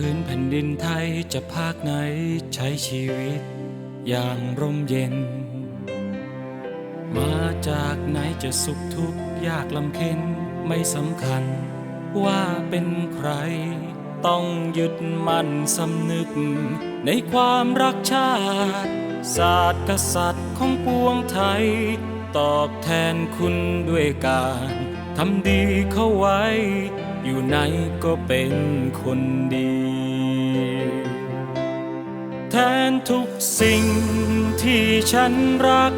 พื้นแผ่นดินไทยจะภาคไหนใช้ชีวิต อย่างร่มเย็น มาจากไหนจะสุขทุกข์ยากลำเค็นไม่สำคัญ ว่าเป็นใคร ต้องยึดมั่นสำนึก ในความรักชาติ ศาสตร์กษัตริย์ของปวงไทย ตอบแทนคุณด้วยการทำดีเข้าไว้ อยู่ไหนก็เป็นคนดี แทนทุกสิ่งที่ฉันรัก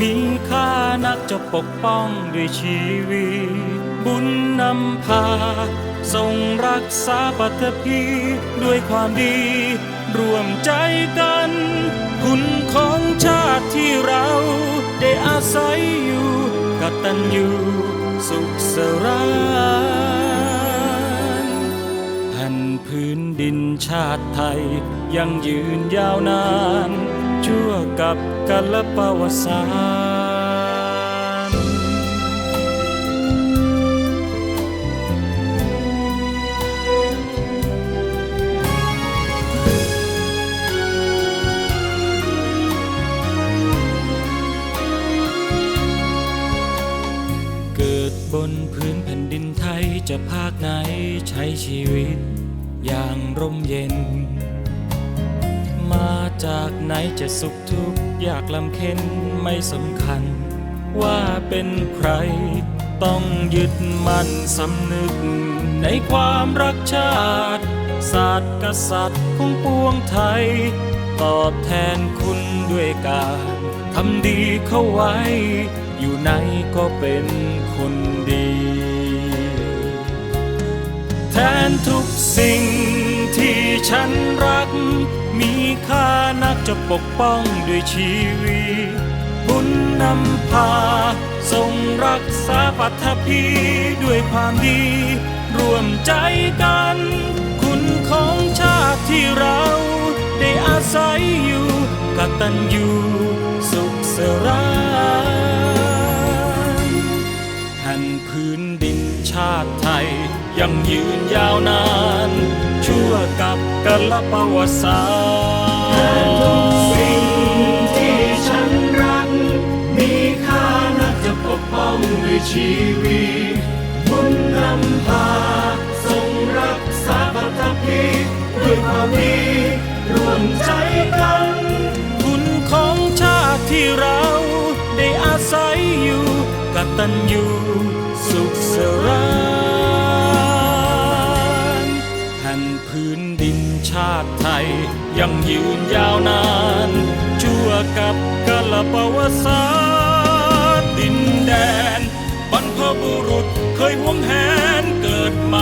มีค่านักจะปกป้องด้วยชีวิต บุญนำพาทรงรักษาปัตภีด้วยความดี ร่วมใจกัน คุณของชาติที่เราได้อาศัยอยู่กตัญญูสุขสรา ผ่นพื้นดินชาติไทย ยังยืนยาวนาน ชั่วกับกัลปวสา นพื้นแผ่นดินไทยจะภาคไหนใช้ชีวิต อย่างร่มเย็น มาจากไหนจะสุขทุกข์ยากลำเค็นไม่สำคัญ ว่าเป็นใคร ต้องยึดมั่นสำนึก ในความรักชาติศาสตร์กษัตริย์ของปวงไทย ตอบแทนคุณด้วยการทำดีเข้าไว้ อยู่ไหนก็เป็นคน ทนทุกสิ่งที่ฉันรัก มีค่านักจะปกป้องด้วยชีวิตบุญนำพา ทรงรักษาปัทภีด้วยความดี ร่วมใจกัน คุณของชาติที่เรา ได้อาศัยอยู่กตัญญู ยยังยืนยาวนาน ชั่วกับกัลปวสานทุกสิ่งที่ฉันรัก มีค่านักจะปกป้องด้วยชีวิตบุญนำพาทรงรักษาปัตภีด้วยความดีร่วมใจกัน คุณของชาติที่เราได้อาศัยอยู่กตัญญูสุขสรา ยังยืนยาวนาน ชั่วกับกาลปวสานดินแดน บรรพบุรุษเคยหวงแหนเกิดมา